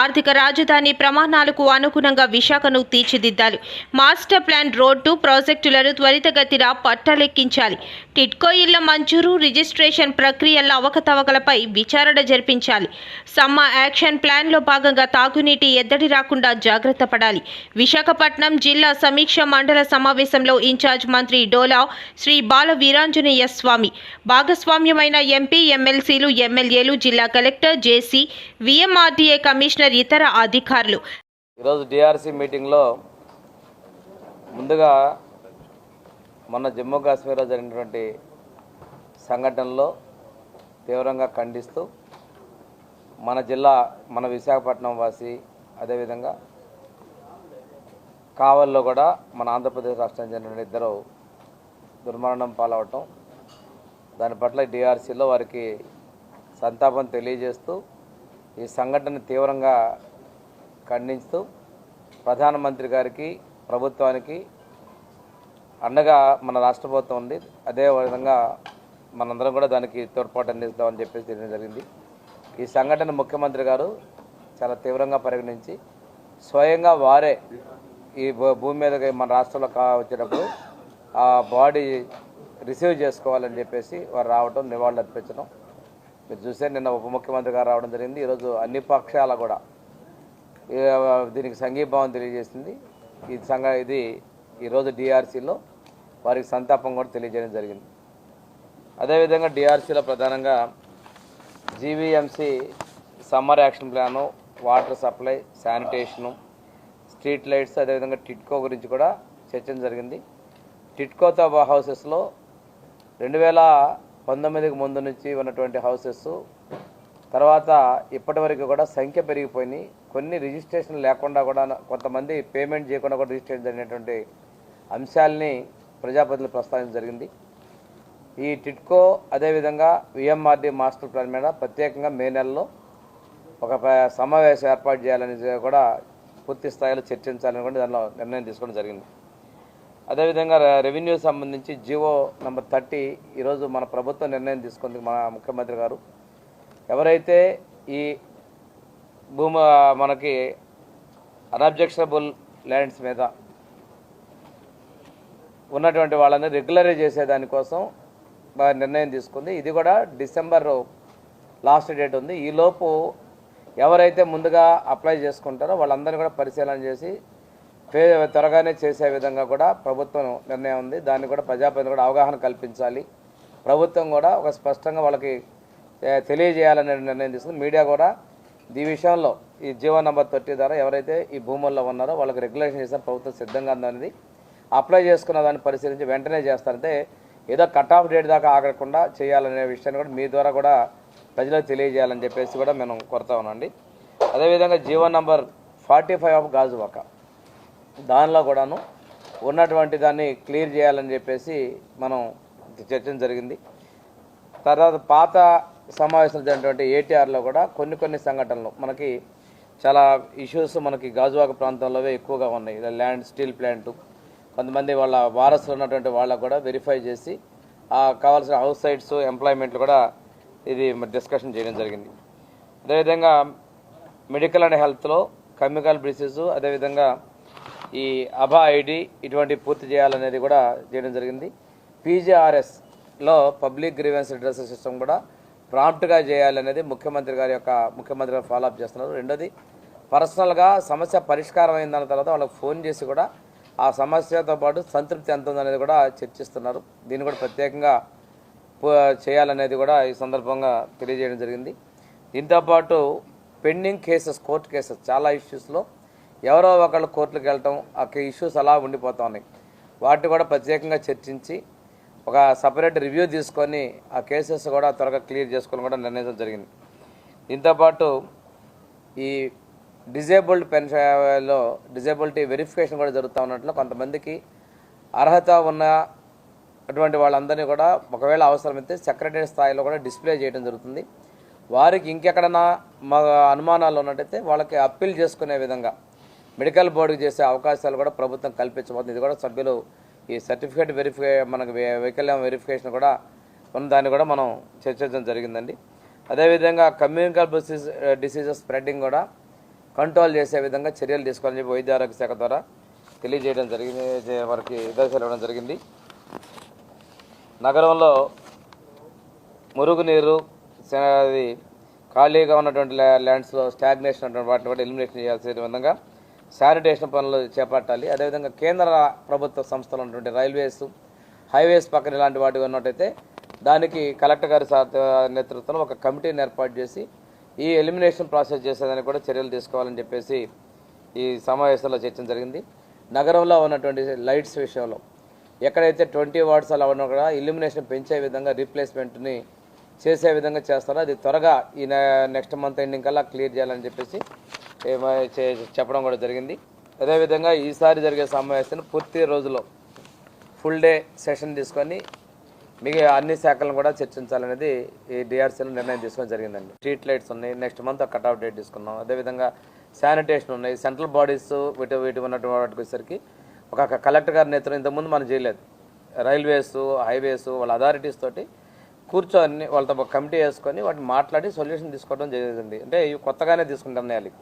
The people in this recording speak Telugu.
ఆర్థిక రాజధాని ప్రమాణాలకు అనుగుణంగా విశాఖను తీర్చిదిద్దాలి. మాస్టర్ ప్లాన్ రోడ్డు ప్రాజెక్టులను త్వరితగతిన పట్టలెక్కించాలి. టిట్కో ఇళ్ళ మంజూరు రిజిస్ట్రేషన్ ప్రక్రియల అవకతవకలపై విచారణ జరిపించాలి. సమ్మ యాక్షన్ ప్లాన్లో భాగంగా తాగునీటి ఎద్దడి రాకుండా జాగ్రత్త పడాలి. విశాఖపట్నం జిల్లా సమీక్ష మండల సమావేశంలో ఇన్ఛార్జ్ మంత్రి డోలా శ్రీ బాల వీరాంజనేయ స్వామి భాగస్వామ్యమైన ఎంపీ ఎమ్మెల్సీలు ఎమ్మెల్యేలు జిల్లా కలెక్టర్ జేసీ విఎంఆర్డీఏ కమిషనర్ ఇతర అధికారులు. ఈరోజు డిఆర్సీ మీటింగ్లో ముందుగా మొన్న జమ్మూ కాశ్మీర్లో జరిగినటువంటి సంఘటనలో తీవ్రంగా ఖండిస్తూ మన జిల్లా మన విశాఖపట్నం వాసి అదేవిధంగా కావల్లో కూడా మన ఆంధ్రప్రదేశ్ రాష్ట్రానికి చెందిన ఇద్దరు దుర్మరణం పాలవటం దాని పట్ల డిఆర్సీలో వారికి సంతాపం తెలియజేస్తూ ఈ సంఘటన తీవ్రంగా ఖండిస్తూ ప్రధానమంత్రి గారికి ప్రభుత్వానికి అండగా మన రాష్ట్ర ప్రభుత్వం ఉంది. అదే విధంగా మనందరం కూడా దానికి తోడ్పాటు అందిస్తామని చెప్పేసి తెలియడం జరిగింది. ఈ సంఘటన ముఖ్యమంత్రి గారు చాలా తీవ్రంగా పరిగణించి స్వయంగా వారే ఈ భూ- భూమి మీదకి మన రాష్ట్రంలో కా వచ్చేటప్పుడు ఆ బాడీ రిసీవ్ చేసుకోవాలని చెప్పేసి వారు రావడం నివాళులు అర్పించడం మీరు చూస్తే నిన్న ఉప ముఖ్యమంత్రి గారు రావడం జరిగింది. ఈరోజు అన్ని పక్షాల కూడా దీనికి సంఘీభావం తెలియజేసింది. ఈ సంఘ ఇది ఈరోజు డిఆర్సీలో వారికి సంతాపం కూడా తెలియజేయడం జరిగింది. అదేవిధంగా డిఆర్సీలో ప్రధానంగా GVMC summer action plan water supply sanitation street lights అదేవిధంగా టిట్కో గురించి కూడా చర్చ జరిగింది. టిట్కోతో హౌసెస్లో రెండు వేల పంతొమ్మిదికి ముందు నుంచి ఉన్నటువంటి హౌసెస్ తర్వాత ఇప్పటి వరకు కూడా సంఖ్య పెరిగిపోయినాయి. కొన్ని రిజిస్ట్రేషన్ లేకుండా కూడా కొంతమంది పేమెంట్ చేయకుండా కూడా రిజిస్ట్రేషన్ జరిగినటువంటి అంశాలని ప్రజాప్రతినిధులు ప్రస్తావించడం జరిగింది. ఈ టిట్కో అదేవిధంగా విఎంఆర్డి మాస్టర్ ప్లాన్ మీద ప్రత్యేకంగా మే నెలలో ఒక సమావేశం ఏర్పాటు చేయాలని కూడా పూర్తి స్థాయిలో చర్చించాలని కూడా దానిలో నిర్ణయం తీసుకోవడం జరిగింది. అదేవిధంగా రెవెన్యూ సంబంధించి జివో నెంబర్ థర్టీ ఈరోజు మన ప్రభుత్వం నిర్ణయం తీసుకుంది మన ముఖ్యమంత్రి గారు. ఎవరైతే ఈ భూమి మనకి అన్అబ్జెక్షనబుల్ ల్యాండ్స్ మీద ఉన్నటువంటి వాళ్ళని రెగ్యులరైజ్ చేసేదానికోసం నిర్ణయం తీసుకుంది. ఇది కూడా డిసెంబర్ లాస్ట్ డేట్ ఉంది. ఈలోపు ఎవరైతే ముందుగా అప్లై చేసుకుంటారో వాళ్ళందరినీ కూడా పరిశీలన చేసి త్వరగానే చేసే విధంగా కూడా ప్రభుత్వం నిర్ణయం ఉంది. దాన్ని కూడా ప్రజాప్రతిని కూడా అవగాహన కల్పించాలి. ప్రభుత్వం కూడా ఒక స్పష్టంగా వాళ్ళకి తెలియజేయాలనే నిర్ణయం తీసుకుంది. మీడియా కూడా ఈ విషయంలో ఈ జీవో నెంబర్ థర్టీ ద్వారా ఎవరైతే ఈ భూముల్లో ఉన్నారో వాళ్ళకి రెగ్యులేషన్ చేసిన ప్రభుత్వం సిద్ధంగా ఉందనేది అప్లై చేసుకున్న దాన్ని పరిశీలించి వెంటనే చేస్తారంటే ఏదో కట్ ఆఫ్ డేట్ దాకా ఆగకుండా చేయాలనే విషయాన్ని కూడా మీ ద్వారా కూడా ప్రజలకు తెలియజేయాలని చెప్పేసి కూడా మేము కోరుతా ఉన్నాండి అదేవిధంగా GO number forty five of Gajuwaka. దానిలో కూడాను ఉన్నటువంటి దాన్ని క్లియర్ చేయాలని చెప్పేసి మనం చర్చ జరిగింది. తర్వాత పాత సమావేశాలు జరిగినటువంటి ఏటీఆర్లో కూడా కొన్ని కొన్ని సంఘటనలు మనకి చాలా ఇష్యూస్ మనకి గాజువాక ప్రాంతంలోవే ఎక్కువగా ఉన్నాయి. ల్యాండ్ స్టీల్ ప్లాంట్ కొంతమంది వాళ్ళ వారసులు ఉన్నటువంటి వాళ్ళకు కూడా వెరిఫై చేసి ఆ కావాల్సిన హౌస్ సైట్స్ ఎంప్లాయ్మెంట్లు కూడా ఇది డిస్కషన్ చేయడం జరిగింది. అదేవిధంగా మెడికల్ అండ్ హెల్త్లో కెమికల్ బ్రిసెస్ అదేవిధంగా ఈ అభా ఐడి ఇటువంటి పూర్తి చేయాలనేది కూడా చేయడం జరిగింది. పీజీఆర్ఎస్లో పబ్లిక్ గ్రీవెన్స్ అడ్రస్ సిస్టమ్ కూడా ప్రాంప్ట్గా చేయాలనేది ముఖ్యమంత్రి గారి యొక్క ముఖ్యమంత్రి గారు ఫాలోఅప్ చేస్తున్నారు. రెండోది పర్సనల్గా సమస్య పరిష్కారం అయిన దాని తర్వాత వాళ్ళకి ఫోన్ చేసి కూడా ఆ సమస్యతో పాటు సంతృప్తి ఎంత ఉందనేది కూడా చర్చిస్తున్నారు. దీన్ని కూడా ప్రత్యేకంగా చేయాలనేది కూడా ఈ సందర్భంగా తెలియజేయడం జరిగింది. దీంతోపాటు పెండింగ్ కేసెస్ కోర్టు కేసెస్ చాలా ఇష్యూస్లో ఎవరో ఒకళ్ళు కోర్టులకు వెళ్ళటం ఆ ఇష్యూస్ అలా ఉండిపోతున్నాయి వాటిని కూడా ప్రత్యేకంగా చర్చించి ఒక సపరేట్ రివ్యూ తీసుకొని ఆ కేసెస్ కూడా త్వరగా క్లియర్ చేసుకోవాలని కూడా నిర్ణయించడం జరిగింది. దీంతోపాటు ఈ డిజేబుల్డ్ పెన్షన్లో డిజేబిలిటీ వెరిఫికేషన్ కూడా జరుగుతూ ఉన్నట్లు కొంతమందికి అర్హత ఉన్న అటువంటి వాళ్ళందరినీ కూడా ఒకవేళ అవసరమైతే సెక్రటరీ స్థాయిలో కూడా డిస్ప్లే చేయడం జరుగుతుంది. వారికి ఇంకెక్కడన్నా మా అనుమానాలు ఉన్నట్టయితే వాళ్ళకి అప్పీల్ చేసుకునే విధంగా మెడికల్ బోర్డుకి చేసే అవకాశాలు కూడా ప్రభుత్వం కల్పించబోతుంది. ఇది కూడా సభ్యులు ఈ సర్టిఫికేట్ వెరిఫికే మనకు వైకల్యం వెరిఫికేషన్ కూడా ఉన్న దాన్ని కూడా మనం చర్చించడం జరిగిందండి. అదేవిధంగా కమ్యూనికల్ డిసీజ్ డిసీజెస్ స్ప్రెడ్డింగ్ కూడా కంట్రోల్ చేసే విధంగా చర్యలు తీసుకోవాలని చెప్పి వైద్య ఆరోగ్య శాఖ ద్వారా తెలియజేయడం జరిగింది వారికి నిర్దేశాలు ఇవ్వడం జరిగింది. నగరంలో మురుగునీరు అది ఖాళీగా ఉన్నటువంటి ల్యాండ్స్లో స్టాగ్నేషన్ అటువంటి వాటిని కూడా ఎలిమినేషన్ చేయాల్సిన విధంగా శానిటేషన్ పనులు చేపట్టాలి. అదేవిధంగా కేంద్ర ప్రభుత్వ సంస్థలు ఉన్నటువంటి రైల్వేస్ హైవేస్ పక్కన ఇలాంటి వాటి ఉన్నట్టయితే దానికి కలెక్టర్ గారి నేతృత్వంలో ఒక కమిటీని ఏర్పాటు చేసి ఈ ఎలిమినేషన్ ప్రాసెస్ చేసేదానికి కూడా చర్యలు తీసుకోవాలని చెప్పేసి ఈ సమావేశంలో చర్చ జరిగింది. నగరంలో ఉన్నటువంటి లైట్స్ విషయంలో ఎక్కడైతే ట్వంటీ వాట్స్ అలా ఉన్నా కూడా ఇల్యూమినేషన్ పెంచే విధంగా రీప్లేస్మెంట్ని చేసే విధంగా చేస్తారో అది త్వరగా ఈ నెక్స్ట్ మంత్ ఎండింగ్ కల్లా క్లియర్ చేయాలని చెప్పేసి చెప్పడం కూడా జరిగింది. అదేవిధంగా ఈసారి జరిగే సమావేశాన్ని పూర్తి రోజులో ఫుల్ డే సెషన్ తీసుకొని మిగతా అన్ని శాఖలను కూడా చర్చించాలనేది ఈ డిఆర్సీలో నిర్ణయం తీసుకోవడం జరిగిందండి. స్ట్రీట్ లైట్స్ ఉన్నాయి. Next month cut off date తీసుకున్నాం. అదేవిధంగా శానిటేషన్ ఉన్నాయి. సెంట్రల్ బాడీస్ వీటి వీటి ఉన్నటువంటి వాటికి వచ్చేసరికి ఒక కలెక్టర్ గారి నేతృత్వం ఇంతకుముందు మనం చేయలేదు. రైల్వేస్ హైవేస్ వాళ్ళ అథారిటీస్ తోటి కూర్చొని వాళ్ళతో ఒక కమిటీ వేసుకొని వాటిని మాట్లాడి సొల్యూషన్ తీసుకోవడం జరిగింది. అంటే ఇవి కొత్తగానే తీసుకుంటాం వాళ్ళకి